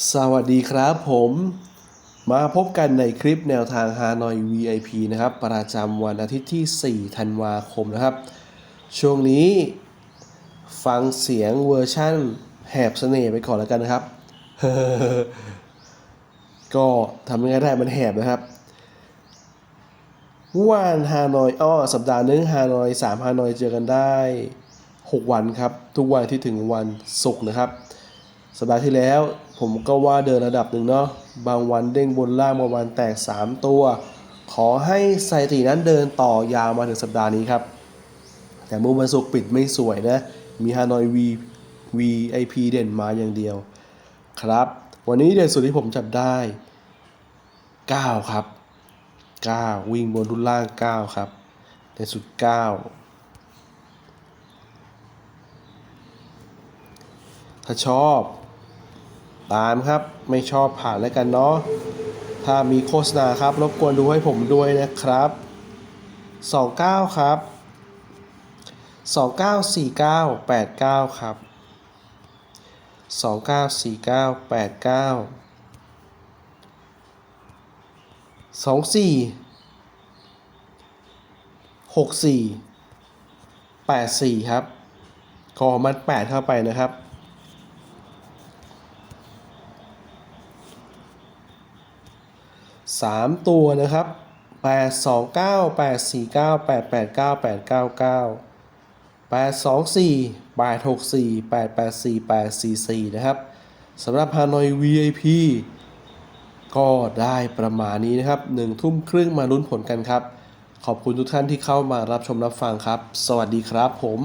สวัสดีครับผมมาพบกันในคลิปแนวทางฮานอย VIP นะครับ ประจำวันอาทิตย์ที่ 4 ธันวาคมนะครับ ช่วงนี้ฟังเสียงเวอร์ชั่นแหบเสน่ห์ไปก่อนแล้วกันนะครับ ก็ทำยังไงได้มันแหบนะครับเมื่อวานฮานอยอ้อสัปดาห์นึงฮานอยสามฮานอยเจอกันได้ 6 วันครับ ทุกวันที่ถึงวันศุกร์นะครับ สัปดาห์ที่แล้วผมก็ว่าเดินระดับหนึ่งเนาะบางวันเด้งบนล่างบางวันแตก 3 ตัว ขอให้สถิตินั้นเดินต่อยาวมาถึงสัปดาห์นี้ครับ แต่เมื่อวันศุกร์ปิดไม่สวยนะ มีฮานอย V VIP เด่นมาอย่างเดียว ครับ วันนี้เด่นสุดที่ผมจับได้ 9 ครับ 9 วิ่งบนทุนล่าง 9 ครับเด่นสุด 9ถ้าชอบ ตามครับ ไม่ชอบผ่านแล้วกันเนาะถ้ามีโฆษณาครับ รบกวนดูให้ผมด้วยนะครับ 29 ครับ 294989 ครับ 294989 24 64 84 ครับ ขอมัน 8 เข้าไปนะครับ 3 ตัวนะครับ 8 2 9 8 4 9 8 8 9 8 9 9 8 2 4 8 6 4 8 8 4 8 4 4 นะครับสำหรับฮานอย VIP ก็ได้ประมาณนี้นะครับ1ทุ่มครึ่งมาลุ้นผลกันครับ ขอบคุณทุกท่านที่เข้ามารับชมรับฟังครับ สวัสดีครับผม